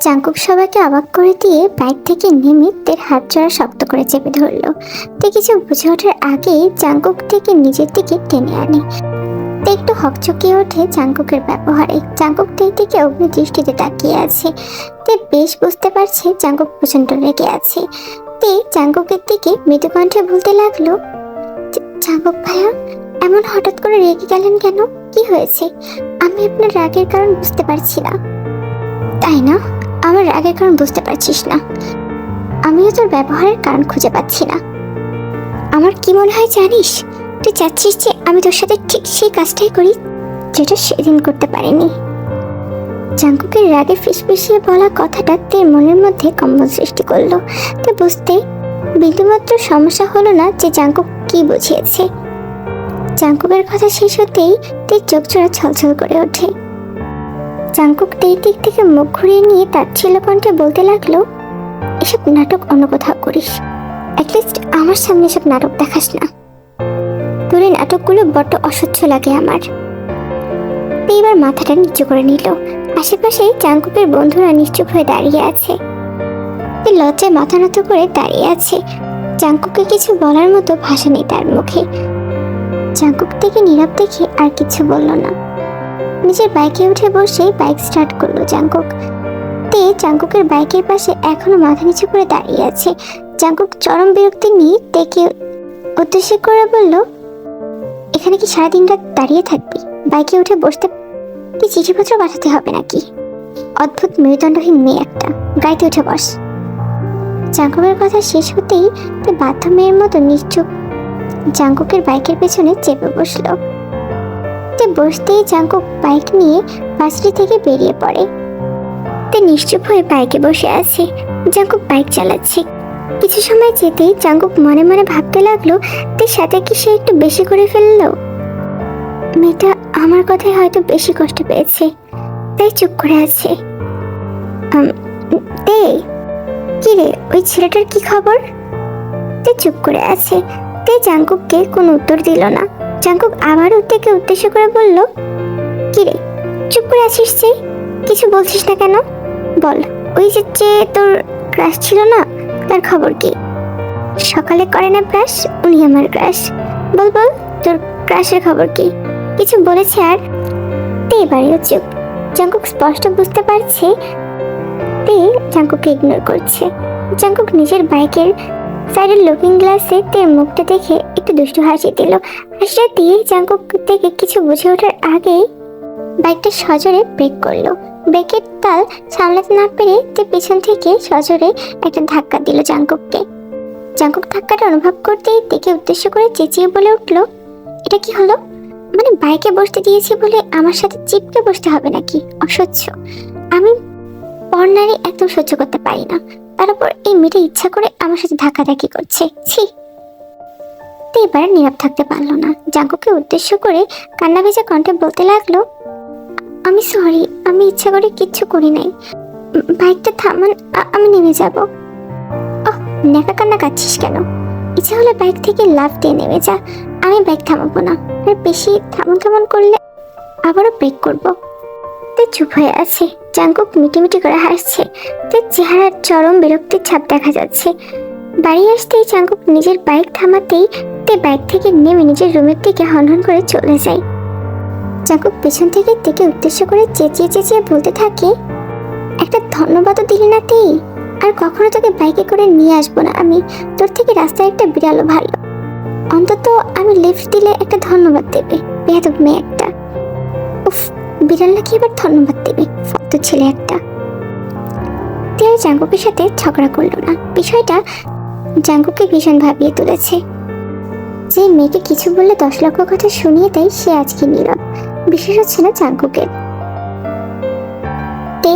চাঙ্কুক সবাইকে অবাক করে দিয়ে বাইক থেকে নেমে তের হাত জোড়া শক্ত করে চেপে ধরলো। তে কিছু বুঝে ওঠার আগেই চাঙ্কুক থেকে নিজের দিকে টেনে আনে। তে একটু হকচকিয়ে ওঠে চাঙ্কুকের ব্যবহারে। চাঙ্কুক তের দিকে অগ্নি দৃষ্টিতে তাকিয়ে আছে। তে বেশ বুঝতে পারছে চাঙ্কুক প্রচণ্ড রেগে আছে। তে চাঙ্কুকের দিকে মৃদু কণ্ঠে বলতে লাগল "চা- চাঙ্কুক ভাইয়া, এমন হঠাৎ করে রেগে গেলেন কেন? কি হয়েছে? আমি আপনার রাগের কারণ বুঝতে পারছি না। তাই না? আমার রাগের কারণ বুঝতে পারছিস না। আমিও তোর ব্যবহারের কারণ খুঁজে পাচ্ছি না। আমার কি মনে হয় জানিস? তুই চাচ্ছিস যে আমি তোর সাথে ঠিক সেই কাজটাই করি, যেটা সেদিন করতে পারিনি। জাঙ্কুকের রাগে ফিসফিসিয়ে বলা কথাটা তে মনের মধ্যে কম্বল সৃষ্টি করল। তে বুঝতে বিন্দুমাত্র সমস্যা হলো না যে জাঙ্কুক কি বুঝিয়েছে। জাঙ্কুকের কথা শেষ হতেই তে চোখ জোড়া ছলছল করে ওঠে। জাঙ্কুক দিক থেকে মুখ ঘুরিয়ে নিয়ে তার ছিল কণ্ঠে বলতে লাগল, এসব নাটক অন্য কোথাও করিস। অ্যাটলিস্ট আমার সামনে এসব নাটক দেখাস না। তোর এই নাটকগুলো বড্ড অসহ্য লাগে আমার। তে এবার মাথাটা নিচু করে নিল। আশেপাশে জাঙ্কুকের বন্ধুরা নিশ্চুপ হয়ে দাঁড়িয়ে আছে। লজ্জায় মাথা নত করে দাঁড়িয়ে আছে। জাঙ্কুকে কিছু বলার মতো ভাষা নেই তার মুখে। জাঙ্কুক থেকে নীরব দেখে আর কিছু বলল না। নিজের বাইকে উঠে বসে বাইক স্টার্ট করল জাঙ্কুক তে জাঙ্কুকের বাইকের পাশে এখনও মাথা নিচু করে দাঁড়িয়ে আছে। জাঙ্কুক চরম বিরক্তি নিয়ে তেকে উদ্দেশ্য করে বলল, এখানে কি সারাদিন রাত দাঁড়িয়ে থাকবি? বাইকে উঠে বসতে কি চিঠিপত্র পাঠাতে হবে নাকি? অদ্ভুত মেরুদণ্ডহীন মেয়ে একটা। গাড়িতে উঠে বস। জাঙ্কুকের কথা শেষ হতেই তে বাধ্য মেয়ের মতো নিশ্চুপ জাঙ্কুকের বাইকের পেছনে চেপে বসল। তে বসতেই জাঙ্কুক বাইক নিয়ে বাসটি থেকে বেরিয়ে পড়ে। তে নিশ্চুপ হয়ে বাইকে বসে আছে। জাঙ্কুক বাইক চালাচ্ছে। কিছু সময় যেতেই জাঙ্কুক মনে মনে ভাবতে লাগল, তে সাথে কি সে একটু বেশি করে ফেলল? মেয়েটা আমার কথায় হয়তো বেশি কষ্ট পেয়েছে। তাই চুপ করে আছে। তে, কি রে, ওই ছেলেটার কি খবর? তে চুপ করে আছে। তে জাঙ্কুককে কোনো উত্তর দিল না। জাঙ্কুক আবারও তেকে উদ্দেশ্য করে বলল কি রে চুপ করে আছিস যে? কিছু বলছিস না কেন? বল, ওই যে যে তোর ক্রাশ ছিল না, তার খবর কি? সকালে করে না ব্রাশ উনি আমার ক্রাশ। বল বল, তোর ক্রাশের খবর কি? কিছু বলেছে আর? তে এবারেও চুপ। জাঙ্কুক স্পষ্ট বুঝতে পারছে তে জাঙ্কুককে ইগনোর করছে। জাঙ্কুক নিজের বাইকের সাইডের লুকিং গ্লাসে তে মুখটা দেখে দুষ্টু হাসি দিল। হাসিটা দিয়ে জাঙ্কুক থেকে কিছু বুঝে ওঠার আগেই বাইকটা সজোরে ব্রেক করল। ব্রেকের তাল সামলাতে না পেরে তে পিছন থেকে সজোরে একটা ধাক্কা দিল জাঙ্কুককে। জাঙ্কুক ধাক্কাটা অনুভব করতেই দেখে উদ্দেশ্য করে চেঁচিয়ে বলে উঠল, এটা কি হলো? মানে বাইকে বসতে দিয়েছি বলে আমার সাথে চিপকে বসতে হবে নাকি? অসহ্য। আমি পর্নারি একদম সহ্য করতে পারি না। তার উপর এই মেয়েটা ইচ্ছা করে আমার সাথে ধাক্কাধাক্কি করছে। ছি। তে এবার নীরব থাকতে পারল না। জাঙ্কুকে উদ্দেশ্য করে কান্না ভেজা কণ্ঠে বলতে লাগল, আমি সরি আমি ইচ্ছা করে কিচ্ছু করি নাই। বাইকটা থামান আমি নেমে যাব। ওহ নেকা কান্না কাচ্ছিস কেন? ইচ্ছা হলে বাইক থেকে লাফ দিয়ে নেমে যা। আমি বাইক থামাবো না। আর বেশি থামন থামন করলে আবারও ব্রেক করব। তে চুপ হয়ে আছে। জাঙ্কুক মিটিমিটি করে হাসছে। তার চেহারার চরম বিরক্তির ছাপ দেখা যাচ্ছে। বাড়ি আসতেই জাঙ্কুক নিজের বাইক থামাতেই তে বাইক থেকে নেমে নিজের রুমের দিকে হনহন করে চলে যায়। জাঙ্কুক পেছন থেকে তেকে উদ্দেশ্য করে চেঁচিয়ে চেঁচিয়ে বলতে থাকে, একটা ধন্যবাদও দিলি না তেই, আর কখনো তোকে বাইকে করে নিয়ে আসব না। আমি তোর থেকে রাস্তায় একটা বিড়ালও ভালো। অন্তত আমি লিফট দিলে একটা ধন্যবাদ দেবে বেহাদব মেয়ে একটা। উফ বিড়াল নাকি এবার ধন্যবাদ দেবে ফত ছেলে একটা। তে আর জাঙ্কুকের সাথে ঝগড়া করল না। বিষয়টা জাঙ্কুকে ভীষণ ভাবিয়ে তুলেছে। যে মেয়েকে কিছু বললে দশ লক্ষ কথা শুনিয়ে দেয়, সে আজকে নীরব। বিশেষ হচ্ছে না জাঙ্কুকের তে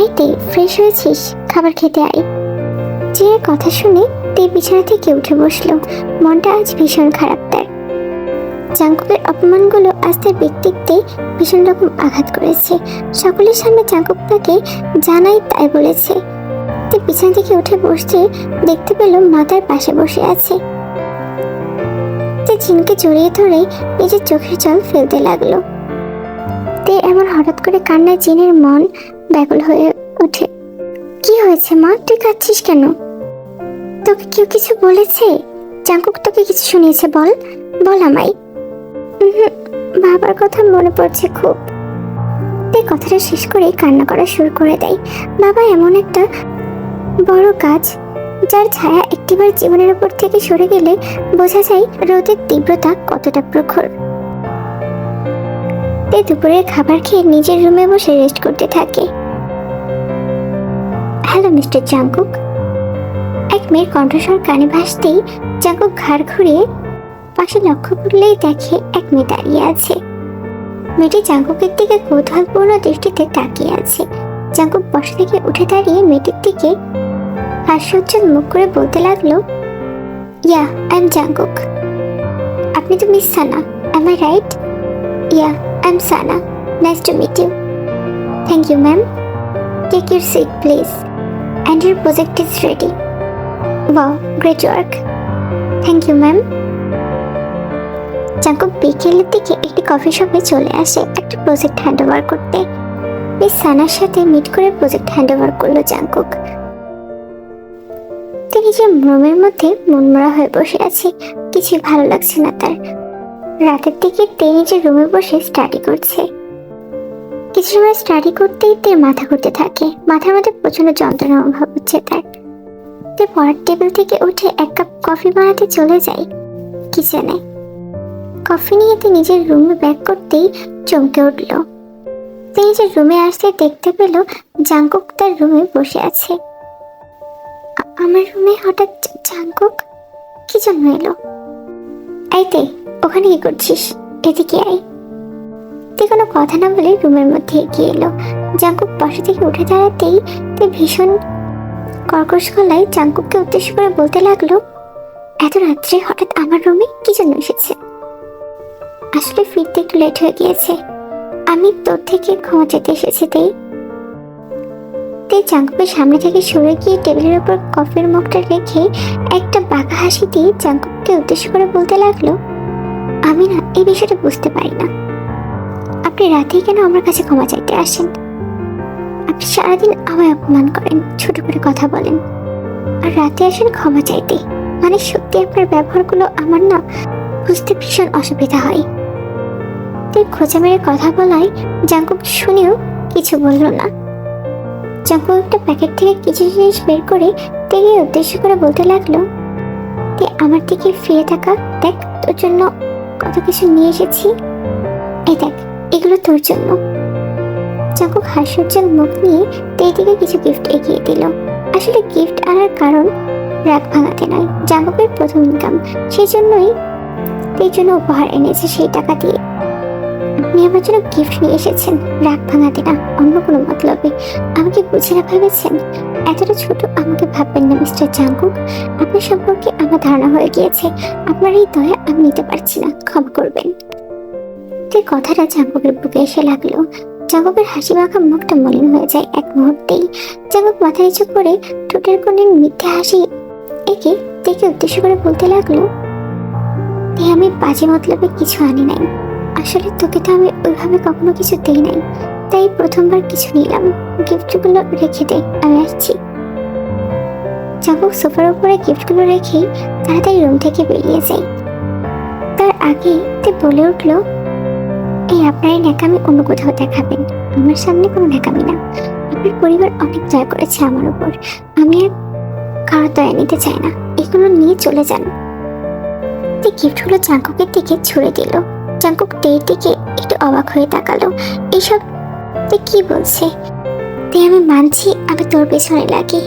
আই তে ফ্রেশ হয়েছিস, খাবার খেতে আয়। যে কথা শুনে তে বিছানা থেকে উঠে বসল। মনটা আজ ভীষণ খারাপ তার। জাঙ্কুকের অপমানগুলো আজ তার ব্যক্তিত্বে ভীষণ রকম আঘাত করেছে। সকলের সামনে জাঙ্কুক তাকে জানাই তাই বলেছে। বিছানা থেকে উঠে বসতে দেখতে পেল মা তার পাশে বসে আছে। তে ঝিনকে জড়িয়ে ধরে নিজের চোখের জল ফেলতে লাগল। তে এমন হঠাৎ করে কান্নায় জিনের মন ব্যাকুল হয়ে ওঠে। কি হয়েছে মা? তুই কাঁদছিস কেন? তোকে কেউ কিছু বলেছে? জাঙ্কুক তোকে কিছু শুনিয়েছে, বল বল আমায়। বাবার কথা মনে পড়ছে খুব। তে কথাটা শেষ করে কান্না করা শুরু করে দেয়। বাবা এমন একটা বড় কাজ, যার ছায়া একটিবার জীবনের উপর থেকে সরে গেলে বোঝা যায় রোদের তীব্রতা কতটা প্রখর। তে দুপুরের খাবার খেয়ে নিজের রুমে বসে রেস্ট করতে থাকে। হ্যালো মিস্টার জাঙ্কুক এক মেয়ের কণ্ঠস্বর কানে ভাসতেই জাঙ্কুক ঘাড় ঘুরিয়ে পাশে লক্ষ্য করলেই দেখে এক মেয়ে দাঁড়িয়ে আছে। মেয়েটি জাঙ্কুকের দিকে কৌতূহলপূর্ণ দৃষ্টিতে তাকিয়ে আছে। জাঙ্কুক বসা থেকে উঠে দাঁড়িয়ে মেয়েটির দিকে হাস্যোজ্জ্বল মুখ করে বলতে লাগল, ইয়া আই এম জাঙ্কুক আপনি তো miss Sana am I right yeah I am Sana nice to meet you thank you ma'am take your seat please and your project is ready wow great work thank you ma'am Jungkook বিকেলের দিকে একটি coffee শপে চলে আসে একটা project hand করতে। Miss সানার সাথে মিট করে প্রজেক্ট হ্যান্ড ওভার করল জাঙ্কুক তিনি যে রুমের মধ্যে মনমরা হয়ে বসে আছে, কিছুই ভালো লাগছে না তার। রাতের দিকে তিনি যে রুমে বসে স্টাডি করছে। কিছু সময় স্টাডি করতেই তে মাথা ঘুরতে থাকে, মাথার মধ্যে প্রচণ্ড যন্ত্রণা অনুভব হচ্ছে তার। তে পড়ার টেবিল থেকে উঠে এক কাপ কফি বানাতে চলে যায় কিচেনে কফি নিয়ে তে নিজের রুমে ব্যাক করতেই চমকে উঠল। তে নিজের রুমে আসতে দেখতে পেল জাঙ্কুক তার রুমে বসে আছে। আমার রুমে হঠাৎ জাঙ্কুক? কি জন্য এলো? এই তে ওখানে কি করছিস? এদিকে আয়। তে কোনো কথা না বলে রুমের মধ্যে এগিয়ে এলো। জাঙ্কুক বসা থেকে উঠে দাঁড়াতেই তে ভীষণ কর্কশ গলায় জাঙ্কুককে উদ্দেশ্য করে বলতে লাগল, এত রাত্রে হঠাৎ আমার রুমে কি জন্য এসেছে? আসলে ফিরতে একটু লেট হয়ে গিয়েছে। আমি তোর থেকে ক্ষমা চেতে এসেছি তাই তে জাঙ্কুকের সামনে থেকে সরে গিয়ে টেবিলের উপর কফির মুখটা রেখে একটা বাঁকা হাসি দিয়ে জাঙ্কুককে উদ্দেশ্য করে বলতে লাগল, আমি না এই বিষয়টা বুঝতে পারি না। আপনি রাতেই কেন আমার কাছে ক্ষমা চাইতে আসেন? আপনি সারাদিন আমায় অপমান করেন, ছোট করে কথা বলেন। আর রাতে আসেন ক্ষমা চাইতে। মানে সত্যি আপনার ব্যবহারগুলো আমার না বুঝতে ভীষণ অসুবিধা হয়। তুই খোঁচা মেরে কথা বলায় জাঙ্কুক শুনেও কিছু বলল না। জাঙ্কুক একটা প্যাকেট থেকে কিছু জিনিস বের করে তেকে উদ্দেশ্য করে বলতে লাগল তে আমার দিকে ফিরে থাকা দেখ, তোর জন্য কত কিছু নিয়ে এসেছি। এই দেখ, এগুলো তোর জন্য। জাঙ্কুক হাস্যোজ্জ্বল মুখ নিয়ে তেই দিকে কিছু গিফট এগিয়ে দিল। আসলে গিফট আনার কারণ রাগ ভাঙাতে নয় জাঙ্কুকের প্রথম ইনকাম সেই জন্যই তেই জন্য উপহার এনেছে সেই টাকা দিয়ে। আমার জন্য গিফট নিয়ে এসেছেন। রাগ ভাঙাতে না অন্য কোনো মতলবে। আমাকে বুঝে না ভেবেছেন? এতটা ছোট আমাকে ভাববেন না, মিস্টার জাঙ্কুক। আপনার সম্পর্কে আমার ধারণা হয়ে গিয়েছে। আপনার এই দয়া আমি নিতে পারছি না। ক্ষমা করবেন। তুই কথাটা জাঙ্কুকের বুকে এসে লাগল। জাঙ্কুকের হাসি মাখা মুখটা মলিন হয়ে যায় এক মুহূর্তেই। জাঙ্কুক মাথা নিচু করে ঠোঁটের কোণে মিথ্যে হাসি একে দেখে উদ্দেশ্য করে বলতে লাগল "এ আমি বাজে মতলবে কিছু আনি নাই। আসলে তোকে তো আমি ওইভাবে কখনো কিছু দেই নাই। তাই প্রথমবার কিছু নিলাম। গিফটগুলো রেখে দে, আমি আসছি। জাঙ্কুক সোফার উপরে গিফটগুলো রেখেই তাড়াতাড়ি রুম থেকে বেরিয়ে যায়। তার আগে তে বলে উঠল, এই আপনার এই ন্যাকামি অন্য কোথাও দেখাবেন। আমার সামনে কোনো ন্যাকামি না। আপনার পরিবার অনেক দয়া করেছে আমার উপর। আমি আর কারও দয়া নিতে চাই না। এগুলো নিয়ে চলে যান। তে গিফটগুলো চাঙ্কুকের দিকে ছুড়ে দিল। চাঙ্কুক তের দিকে একটু অবাক হয়ে তাকালো। এসব তে কি বলছে? তে আমি মানছি আমি তোর পেছনে লাগি।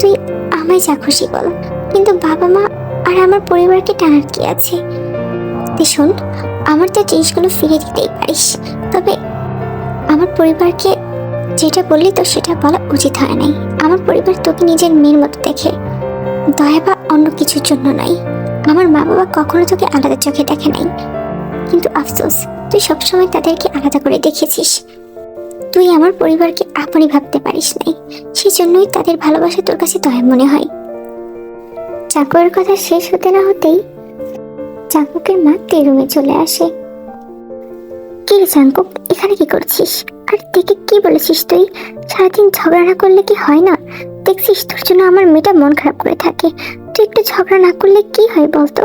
তুই আমায় যা খুশি বল। কিন্তু বাবা মা আর আমার পরিবারকে টানার কি আছে? তে শোন, আমার তো জিনিসগুলো ফিরে দিতেই পারিস। তবে আমার পরিবারকে যেটা বললি তো সেটা বলা উচিত হয় নাই। আমার পরিবার তোকে নিজের মেয়ের মতো দেখে। দয়া বা অন্য কিছুর জন্য নয়। আমার মা বাবা কখনো তোকে আলাদা চোখে দেখে নাই। কিন্তু আফসোস, তুই সবসময় তাদেরকে আলাদা করে দেখেছিস। তুই আমার পরিবারকে আপনি ভাবতে পারিস নাই সেই জন্যই তাদের ভালোবাসা তোর কাছে দয়া মনে হয়। চাকরের কথা শেষ হতে না হতেই চাকুকের মা তে রুমে চলে আসে। কি রে চাঙ্কুক এখানে কি করছিস? আর দেখে কি বলেছিস তুই? সারাদিন ঝগড়া না করলে কি হয় না? দেখছিস তোর জন্য আমার মেয়েটা মন খারাপ করে থাকে। তুই একটু ঝগড়া না করলে কি হয় বলতো?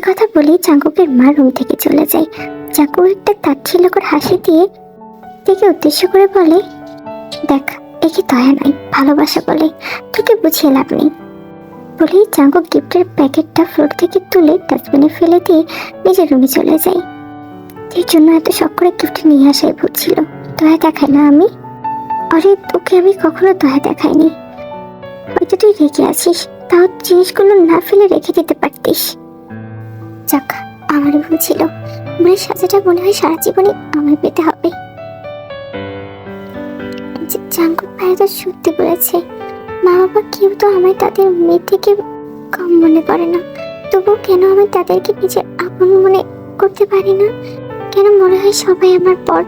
কথা বলে, চাঙ্কুকের মা রুম থেকে চলে যায়। চাঙ্কু একটা তাচ্ছিল্যকর হাসি দিয়ে দেখে উদ্দেশ্য করে বলে, দেখ একে দয়া নয়, ভালোবাসা বলে। তোকে বুঝিয়ে লাভ নেই। বলেই চাঙ্কু গিফটের প্যাকেটটা ফ্লোর থেকে তুলে ডাস্টবিনে ফেলে দিয়ে নিজের রুমে চলে যায়। এর জন্য এত শখ করে গিফট নিয়ে আসাই ভুল ছিল। দয়া দেখাই না আমি? আরে, তোকে আমি কখনো দয়া দেখাইনি। হয়তো তুই রেখে আছিস, তাও জিনিসগুলো না ফেলে রেখে দিতে পারতিস। যাক আমার ভুল ছিল। মনের সাজাটা মনে হয় সারা জীবনে আমার পেতে হবে। তো সত্যি বলেছে মা বাবা কেউ তো আমায় তাদের মেয়ে থেকে কম মনে করে না। তবুও কেন আমি তাদেরকে নিজের আপন মনে করতে পারি না? কেন মনে হয় সবাই আমার পর?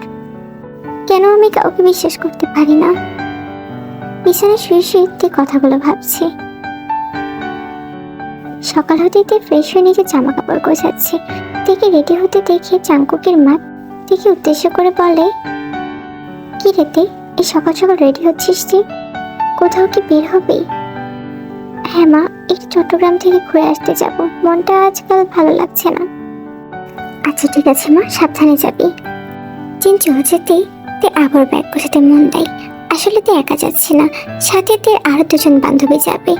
কেন আমি কাউকে বিশ্বাস করতে পারি না? বিছানায় শুয়ে শুয়ে তে কথাগুলো ভাবছে। সকাল হতেই ফ্রেশ হয়ে নিজের জামা কাপড় গোছাচ্ছে। থেকে রেডি হতে দেখে চাঙ্কুকের মা থেকে উদ্দেশ্য করে বলে, কি রেতে এই সকাল সকাল রেডি হচ্ছিস যে? কোথাও কি বের হবে? হ্যাঁ মা, একটু চট্টগ্রাম থেকে ঘুরে আসতে যাব। মনটা আজকাল ভালো লাগছে না। আচ্ছা ঠিক আছে মা, সাবধানে যাবি। চিন চলে যেতে তে আবার ব্যাগ গোছাতে মন দেয়। আসলে তে একা যাচ্ছে না, সাথে তে আরও দুজন বান্ধবী যাবে।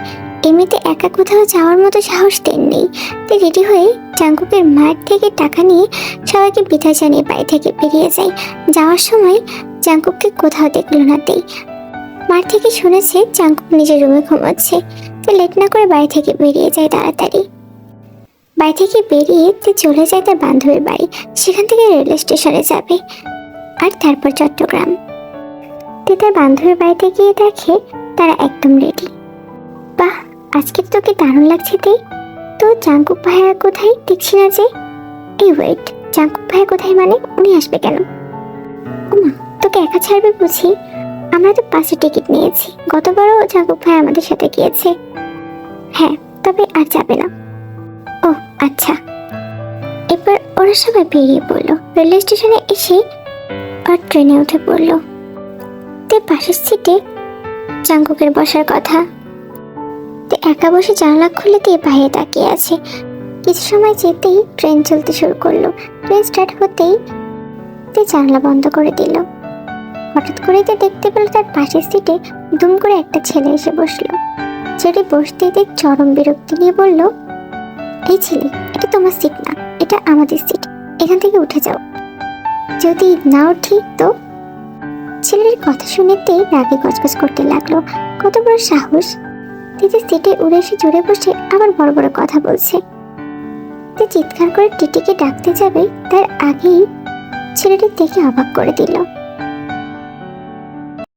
এমনিতে একা কোথাও যাওয়ার মতো সাহস দেন নেই তে রেডি হয়ে জাঙ্কুকের মাঠ থেকে টাকা নিয়ে সবাইকে বিদায় জানিয়ে বাড়ি থেকে বেরিয়ে যায়। যাওয়ার সময় জাঙ্কুককে কোথাও দেখল না তেই। মাঠ থেকে শুনেছে জাঙ্কুক নিজের রুমে ঘুমাচ্ছে। তে লেট না করে বাড়ি থেকে বেরিয়ে যায় তাড়াতাড়ি। বাড়ি থেকে বেরিয়ে তে চলে যায় তার বান্ধবীর বাড়ি। সেখান থেকে রেল স্টেশনে যাবে। আর তারপর চট্টগ্রাম। তে তার বান্ধবীর বাড়িতে গিয়ে দেখে তারা একদম রেডি। আজকে তোকে দারুণ লাগছে তে। তো জাঙ্কুক ভাইয়া কোথায় দেখছি না যে? এই ওয়েট জাঙ্কুক ভাইয়া কোথায় মানে উনি আসবে কেন? ওমা তোকে একা ছাড়বে বুঝি? আমরা তো পাঁচটা টিকিট নিয়েছি। গতবারও জাঙ্কুক ভাই আমাদের সাথে গিয়েছে। হ্যাঁ তবে আর যাবে না। ও আচ্ছা। এবার ওরা সবাই বেরিয়ে পড়ল। রেলওয়ে স্টেশনে এসে আর ট্রেনে উঠে পড়ল। তে, পাশের সিটে চাঙ্কুকের বসার কথা। তে একা বসে জানলা খুলে দিয়ে বাইরে তাকিয়ে আছে। কিছু সময় যেতেই ট্রেন চলতে শুরু করল। ট্রেন স্টার্ট হতেই তে জানলা বন্ধ করে দিল। হঠাৎ করে তে দেখতে পেল তার পাশের সিটে দুম করে একটা ছেলে এসে বসল। ছেলে বসতেই তে চরম বিরক্তি নিয়ে বলল, এই ছেলে, এটা তোমার সিট না, এটা আমাদের সিট এখান থেকে উঠে যাও। যদি না উঠি তো? ছেলের কথা শুনেতেই রাগে গজগজ করতে লাগল। কত বড় সাহস। দিদি সিটে উড়ে এসে জুড়ে বসে আবার বড় বড় কথা বলছে। তে চিৎকার করে টিটিকে ডাকতে যাবে, তার আগেই ছেলেটি দেখে অবাক করে দিল।